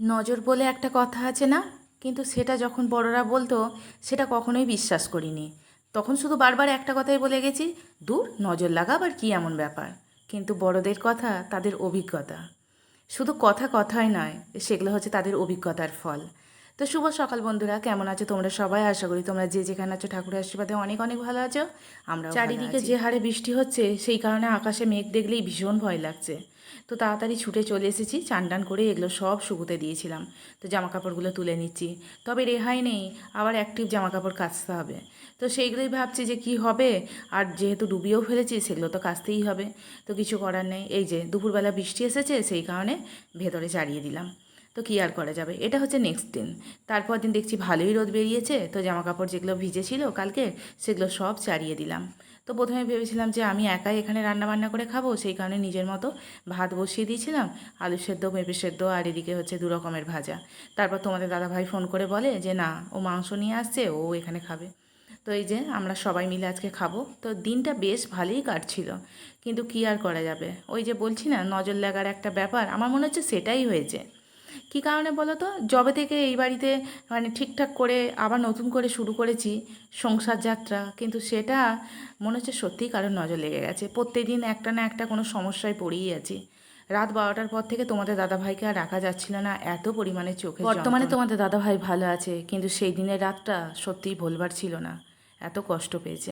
নজর বলে একটা কথা আছে না? কিন্তু সেটা যখন বড়রা বলতো, সেটা কখনোই বিশ্বাস করিনি। তখন শুধু বারবার একটা কথাই বলে গেছি, দূর, নজর লাগা আবার কী এমন ব্যাপার। কিন্তু বড়দের কথা তাদের অভিজ্ঞতা। শুধু কথা কথাই নয়, সেগুলো হচ্ছে তাদের অভিজ্ঞতার ফল। তো শুভ সকাল বন্ধুরা কেমন আছো তোমরা সবাই? আশা করি তোমরা যে যেখানে আছো ঠাকুরের আশীর্বাদে অনেক অনেক ভালো আছো। আমরা চারিদিকে যে হারে বৃষ্টি হচ্ছে সেই কারণে আকাশে মেঘ দেখলেই ভীষণ ভয় লাগছে। তো তাড়াতাড়ি ছুটে চলে এসেছি চান টান করে এগুলো সব শুকোতে দিয়েছিলাম। তো জামা কাপড়গুলো তুলে নিচ্ছি। তবে রেহাই নেই আবার অ্যাক্টিভ জামা কাপড় কাচতে হবে। তো সেইগুলোই ভাবছি যে কি হবে আর যেহেতু ডুবিয়েও ফেলেছি সেগুলো তো কাচতেই হবে। তো কিছু করার নেই। এই যে দুপুরবেলা বৃষ্টি এসেছে সেই কারণে ভেতরে চাড়িয়ে দিলাম। তো কী আর করা যাবে? এটা হচ্ছে নেক্সট দিন। তারপর দিন দেখছি ভালোই রোদ বেরিয়েছে, তো জামা কাপড় যেগুলো ভিজেছিল কালকে, সেগুলো সব চাড়িয়ে দিলাম। তো প্রথমে ভেবেছিলাম যে আমি একাই এখানে রান্না বান্না করে খাব, সেই কারণে নিজের মতো ভাত বসিয়ে দিয়েছিলাম, আলু সেদ্ধ, পেঁপে সেদ্ধ, আর এদিকে হচ্ছে দু রকমের ভাজা। তারপর তোমাদের দাদাভাই ফোন করে বলে যে, না, ও মাংস নিয়ে আসছে, ও এখানে খাবে। তো এই যে আমরা সবাই মিলে আজকে খাব। তো দিনটা বেশ ভালোই কাটছিল, কিন্তু কী আর করা যাবে? ওই যে বলছি না, নজর লাগার একটা ব্যাপার, আমার মনে হচ্ছে সেটাই হয়েছে। কী কারণে বলো তো জবে থেকে এই বাড়িতে মানে ঠিকঠাক করে আবার নতুন করে শুরু করেছি সংসার যাত্রা কিন্তু সেটা মনে হচ্ছে সত্যিই কারোর নজর লেগে গেছে। প্রত্যেক দিন একটা না একটা কোনো সমস্যায় পড়েই আছি। রাত বারোটার পর থেকে তোমাদের দাদাভাইকে আর রাখা যাচ্ছিল না, এত পরিমাণে চোখে বর্তমানে তোমাদের দাদাভাই ভালো আছে, কিন্তু সেই দিনের রাতটা সত্যিই ভোলবার ছিল না। এত কষ্ট পেয়েছে।